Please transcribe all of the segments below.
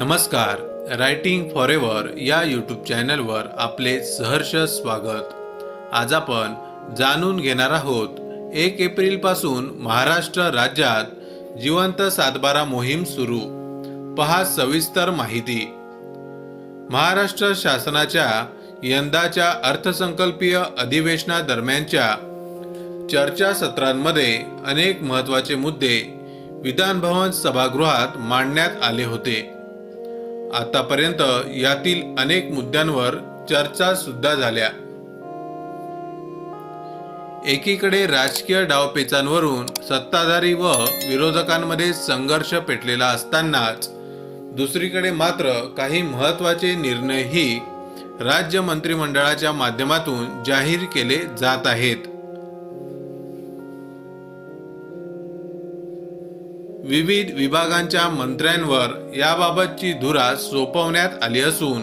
नमस्कार writing for ever या YouTube चॅनलवर आपले सहर्ष स्वागत. आज आपण जाणून घेणार आहोत एक एप्रिलपासून महाराष्ट्र राज्यात जिवंत सातबारा मोहीम सुरू. पहा सविस्तर माहिती. महाराष्ट्र शासनाच्या यंदाच्या अर्थसंकल्पीय अधिवेशनादरम्यानच्या चर्चासत्रांमध्ये अनेक महत्त्वाचे मुद्दे विधानभवन सभागृहात मांडण्यात आले होते. आतापर्यंत यातील अनेक मुद्द्यांवर चर्चा सुद्धा झाल्या. एकीकडे राजकीय डावपेचांवरून सत्ताधारी व विरोधकांमध्ये संघर्ष पेटलेला असतानाच दुसरीकडे मात्र काही महत्त्वाचे निर्णयही राज्य मंत्रिमंडळाच्या माध्यमातून जाहीर केले जात आहेत. विविध विभागांच्या मंत्र्यांवर याबाबतची धुरा सोपवण्यात आली असून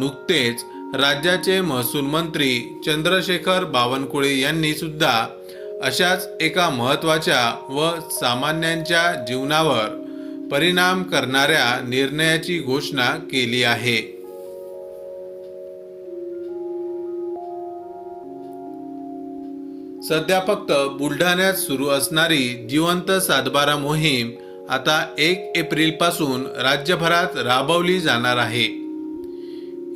नुकतेच राज्याचे महसूल मंत्री चंद्रशेखर बावनकुळे यांनी सुद्धा अशाच एका महत्त्वाच्या व सामान्यांच्या जीवनावर परिणाम करणाऱ्या निर्णयाची घोषणा केली आहे. सध्या फक्त बुलढाण्यात सुरू असणारी जिवंत सातबारा मोहीम आता एक एप्रिलपासून राज्यभरात राबवली जाणार आहे.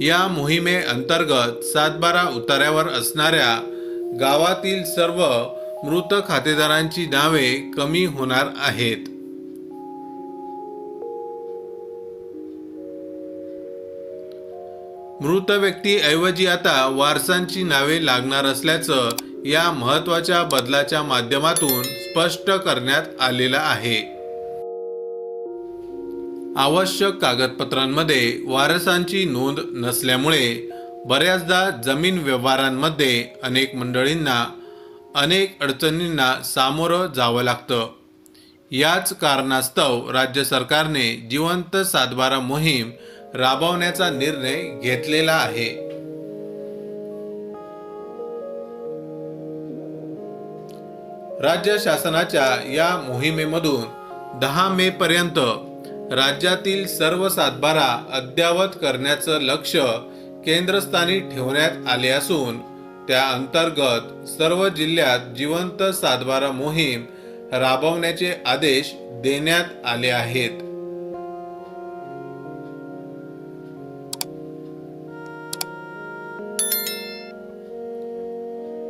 या मोहिमे अंतर्गत सातबारा उतार्यावर असणाऱ्या गावातील सर्व मृत खातेदारांची नावे कमी होणार आहेत. मृत व्यक्तीऐवजी आता वारसांची नावे लागणार असल्याचं या महत्त्वाच्या बदलाच्या माध्यमातून स्पष्ट करण्यात आलेलं आहे. आवश्यक कागदपत्रांमध्ये वारसांची नोंद नसल्यामुळे बऱ्याचदा जमीन व्यवहारांमध्ये अनेक मंडळींना अनेक अडचणींना सामोरं जावं लागतं. याच कारणास्तव राज्य सरकारने जिवंत सातबारा मोहीम राबवण्याचा निर्णय घेतलेला आहे. राज्य शासनाच्या या मोहिमेमधून दहा मे पर्यंत राज्यातील सर्व सातबारा अद्यावत करण्याचं लक्ष केंद्रस्थानी ठेवण्यात आले असून त्या अंतर्गत सर्व जिल्ह्यात जिवंत सातबारा मोहीम राबवण्याचे आदेश देण्यात आले आहेत.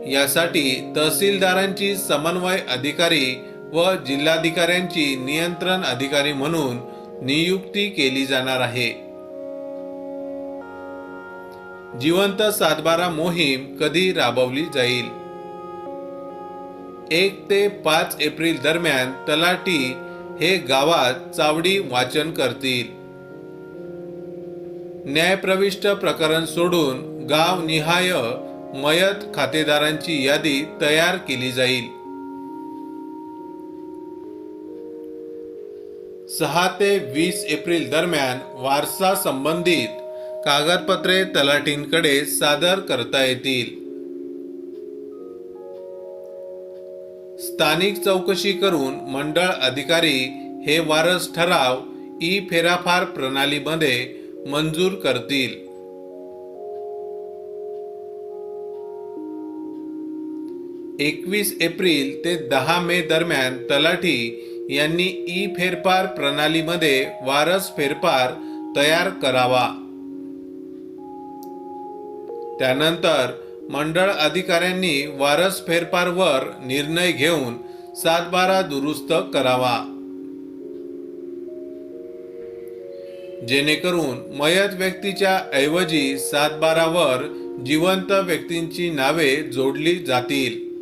यासाठी तहसीलदारांची समन्वय अधिकारी व जिल्हाधिकाऱ्यांची नियंत्रण अधिकारी म्हणून नियुक्ती केली जाणार आहे. जिवंत सातबारा मोहीम कधी राबवली जाईल? एक ते पाच एप्रिल दरम्यान तलाटी हे गावात चावडी वाचन करतील. न्यायप्रविष्ट प्रकरण सोडून गाव निहाय मयत खातेदारांची यादी तयार केली जाईल. सहा ते वीस एप्रिल दरम्यान वारसा संबंधित कागदपत्रे तलाठींकडे सादर करता येतील. स्थानिक चौकशी करून मंडळ अधिकारी हे वारस ठराव ई फेराफार प्रणालीमध्ये मंजूर करतील. एकवीस एप्रिल ते दहा मे दरम्यान तलाठी यांनी ई फेरफार प्रणालीमध्ये वारस फेरफार तयार करावा. त्यानंतर मंडळ अधिकाऱ्यांनी वारस फेरफारवर निर्णय घेऊन सातबारा दुरुस्त करावा. जेणेकरून मयत व्यक्तीच्या ऐवजी सातबारावर जिवंत व्यक्तींची नावे जोडली जातील.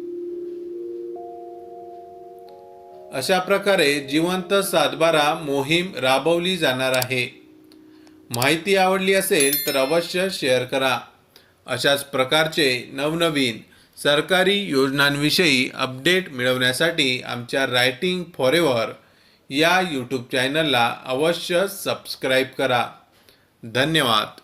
अशा प्रकारे जिवंत सातबारा मोहीम राबवली जाणार आहे. माहिती आवडली असेल तर अवश्य शेअर करा. अशाच प्रकारचे नवनवीन सरकारी योजनांविषयी अपडेट मिळवण्यासाठी आमच्या रायटिंग फॉरेवर या यूट्यूब चॅनलला अवश्य सबस्क्राईब करा. धन्यवाद.